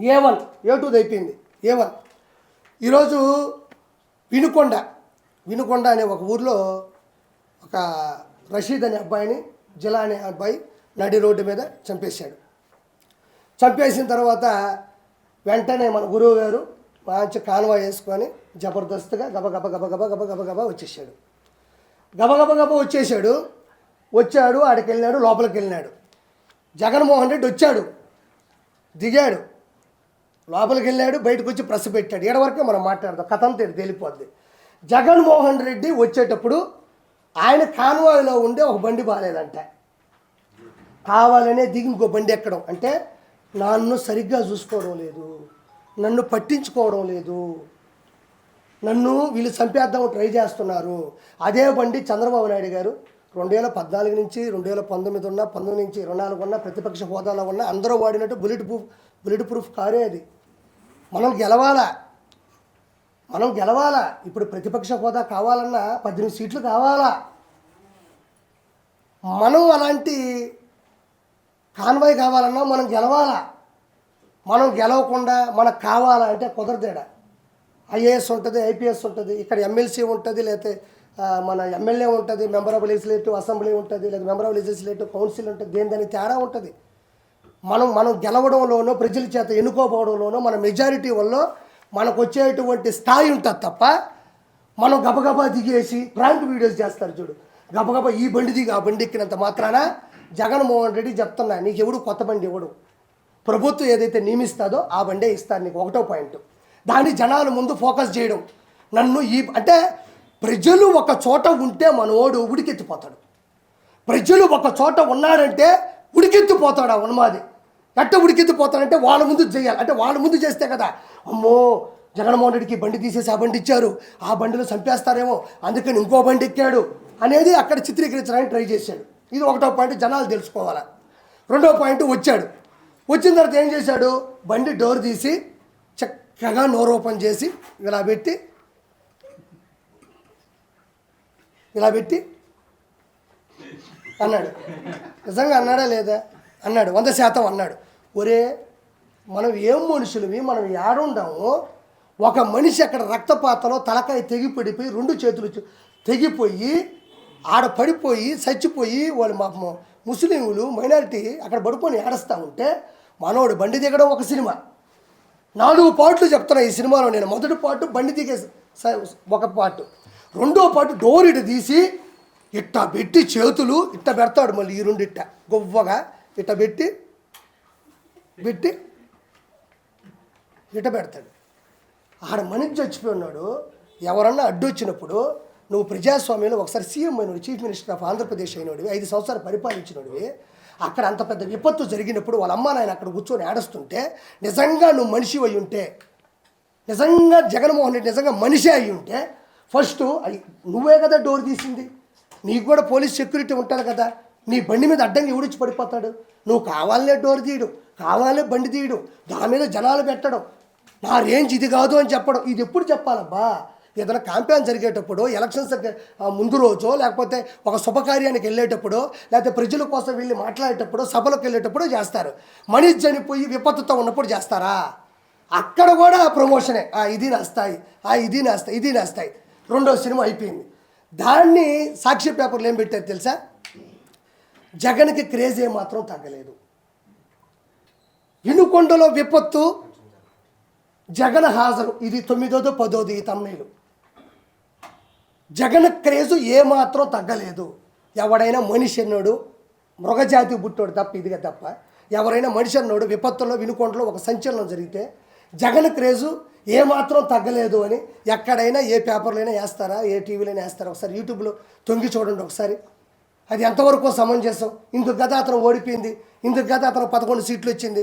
A one A టూది అయిపోయింది. A one. ఈరోజు వినుకొండ వినుకొండ అనే ఒక ఊర్లో ఒక రషీద్ అనే అబ్బాయిని జిలా అనే అబ్బాయి నడి రోడ్డు మీద చంపేశాడు. చంపేసిన తర్వాత వెంటనే మన గురువు గారు మంచి కాన్వా వేసుకొని జబర్దస్త్గా గబగబ గబగబ గబ గబ వచ్చేసాడు గబ గబ వచ్చేసాడు వచ్చాడు ఆడికి వెళ్ళినాడు లోపలికి వెళ్ళినాడు జగన్మోహన్ రెడ్డి వచ్చాడు. దిగాడు. లోపలికి వెళ్ళాడు బయటకు వచ్చి ప్రెస్ పెట్టాడు. ఏడ వరకే మనం మాట్లాడదాం. కథ అంతా తేలిపోద్ది. జగన్మోహన్ రెడ్డి వచ్చేటప్పుడు ఆయన కాన్వాయ్లో ఉండే ఒక బండి బాగాలేదంట కావాలనే దిగి ఇంకో బండి ఎక్కడం. అంటే నన్ను సరిగ్గా చూసుకోవడం లేదు. నన్ను పట్టించుకోవడం లేదు. నన్ను వీళ్ళు చంపేద్దాం ట్రై చేస్తున్నారు. అదే బండి చంద్రబాబు నాయుడు గారు రెండు వేల పద్నాలుగు నుంచి రెండు వేల పంతొమ్మిది ఉన్న పంతొమ్మిది నుంచి ఇరవై నాలుగు ఉన్న ప్రతిపక్ష హోదాలో ఉన్న అందరూ వాడినట్టు బుల్లెట్ ప్రూఫ్ బుల్లెట్ ప్రూఫ్ కారే అది. మనం గెలవాలా? మనం గెలవాలా? ఇప్పుడు ప్రతిపక్ష హోదా కావాలన్నా పద్దెనిమిది సీట్లు కావాలా? మనం అలాంటి కాన్వాయ్ కావాలన్నా మనం గెలవాలా? మనం గెలవకుండా మనకు కావాలా అంటే కుదరదేడా ఐఏఎస్ ఉంటుంది ఐపీఎస్ ఉంటుంది ఇక్కడ ఎమ్మెల్సీ ఉంటుంది లేకపోతే మన ఎమ్మెల్యే ఉంటుంది మెంబర్ ఆఫ్ లెజిస్లేటివ్ అసెంబ్లీ ఉంటుంది లేదా మెంబర్ ఆఫ్ లెజిస్లేటివ్ కౌన్సిల్ ఉంటుంది దేని దాని తేడా ఉంటుంది. మనం మనం గెలవడంలోనో ప్రజల చేత ఎన్నుకోపోవడంలోనో మన మెజారిటీ వల్ల మనకు వచ్చేటువంటి స్థాయి ఉంటుంది తప్ప మనం గబగబా దిగేసి ప్రాంక్ వీడియోస్ చేస్తారు చూడు. గబగబా ఈ బండి దిగి ఆ బండి ఎక్కినంత మాత్రాన జగన్మోహన్ రెడ్డి చెప్తున్నా నీకు ఎవడు కొత్త బండి ఎవడు? ప్రభుత్వం ఏదైతే నియమిస్తుందో ఆ బండే ఇస్తారు నీకు ఒకటో పాయింట్. దాన్ని జనాల ముందు ఫోకస్ చేయడం. నన్ను ఈ అంటే ప్రజలు ఒక చోట ఉంటే మనోడు ఉడికెత్తిపోతాడు. ప్రజలు ఒక చోట ఉన్నాడంటే ఉడికెత్తిపోతాడు ఆ ఉన్మాది. ఎట్ట ఉడికెత్తిపోతాడంటే వాళ్ళ ముందు చేయాలి. అంటే వాళ్ళ ముందు చేస్తే కదా. అమ్మో జగన్మోహన్ రెడ్డికి బండి తీసేసి ఆ బండి ఇచ్చారు. ఆ బండిలో చంపేస్తారేమో. అందుకని ఇంకో బండి ఎక్కాడు అనేది అక్కడ చిత్రీకరించడానికి ట్రై చేశాడు. ఇది ఒకటో పాయింట్ జనాలు తెలుసుకోవాలి. రెండో పాయింట్ వచ్చాడు. వచ్చిన తర్వాత ఏం చేశాడు? బండి డోర్ తీసి చక్కగా నోరు ఓపెన్ చేసి ఇలా పెట్టి ఇలా పెట్టి అన్నాడు. నిజంగా అన్నాడా లేదా? అన్నాడు. వంద శాతం అన్నాడు. ఒరే మనం ఏం మనుషులవి? మనం ఏడుండాము ఒక మనిషి అక్కడ రక్తపాతలో తలకాయ తెగిపడిపోయి రెండు చేతులు తెగిపోయి ఆడ పడిపోయి చచ్చిపోయి వాళ్ళు మా ముస్లింలు మైనారిటీ అక్కడ పడుకొని ఏడుస్తూ ఉంటే మనోడు బండి దిగడం ఒక సినిమా. నాలుగు పాటలు చెప్తున్నా ఈ సినిమాలో నేను. మొదటి పాటు బండి దిగే ఒక పాటు. రెండో పాటు డోర్ ఇటు తీసి ఇట్ట పెట్టి చేతులు ఇట్ట పెడతాడు మళ్ళీ ఈ రెండు ఇట్ట గొవ్వగా ఇట్ట పెట్టి పెట్టి ఇట పెడతాడు. ఆడ మనిషి చచ్చిపోయి ఉన్నాడు. ఎవరన్నా అడ్డు వచ్చినప్పుడు నువ్వు ప్రజాస్వామ్యంలో ఒకసారి సీఎం అయినోడు చీఫ్ మినిస్టర్ ఆఫ్ ఆంధ్రప్రదేశ్ అయినోడివి ఐదు సంవత్సరాలు పరిపాలించినోడివి అక్కడ అంత పెద్ద విపత్తు జరిగినప్పుడు వాళ్ళ అమ్మ నాయన అక్కడ కూర్చొని ఏడుస్తుంటే నిజంగా నువ్వు మనిషి అయి ఉంటే నిజంగా జగన్మోహన్ రెడ్డి నిజంగా మనిషి అయి ఉంటే ఫస్ట్ అది నువ్వే కదా డోర్ తీసింది. నీకు కూడా పోలీస్ సెక్యూరిటీ ఉంటుంది కదా. నీ బండి మీద అడ్డంగా ఎవడిచ్చి పడిపోతాడు? నువ్వు కావాలనే డోర్ తీయడు. కావాలే బండి తీయడం దాని మీద జనాలు పెట్టడం. నా రేంజ్ ఇది కాదు అని చెప్పడం. ఇది ఎప్పుడు చెప్పాలబ్బా? ఏదైనా క్యాంపెయిన్ జరిగేటప్పుడు ఎలక్షన్స్ ముందు రోజో లేకపోతే ఒక శుభకార్యానికి వెళ్ళేటప్పుడు లేకపోతే ప్రజల కోసం వెళ్ళి మాట్లాడేటప్పుడు సభలకు వెళ్ళేటప్పుడు చేస్తారు. మనిషి చనిపోయి విపత్తుతో ఉన్నప్పుడు చేస్తారా? అక్కడ కూడా ప్రమోషనే ఆ ఇది నస్తాయి ఆ ఇది నస్తాయి ఇది నస్తాయి రెండో సినిమా అయిపోయింది. దాన్ని సాక్షి పేపర్లు ఏం పెట్టారు తెలుసా? జగన్కి క్రేజ్ ఏమాత్రం తగ్గలేదు. కొండలో విపత్తు జగన్ హాజరు. ఇది తొమ్మిదోదో పదోది ఈ తమ్నీలు. జగన్ క్రేజు ఏమాత్రం తగ్గలేదు. ఎవడైనా మనిషి అన్నాడు మృగజాతి పుట్టాడు తప్ప ఇదిగా తప్ప. ఎవరైనా మనిషి అన్నాడు విపత్తులో వినుకొండలో ఒక సంచలనం జరిగితే జగన్ క్రేజు ఏమాత్రం తగ్గలేదు అని ఎక్కడైనా ఏ పేపర్లైనా వేస్తారా ఏ టీవీలైనా వేస్తారా? ఒకసారి యూట్యూబ్లో తొంగి చూడండి ఒకసారి. అది ఎంతవరకు సమంజసం ఇందుకు గత అతను ఓడిపోయింది. ఇందుకు గత అతను పదకొండు సీట్లు వచ్చింది.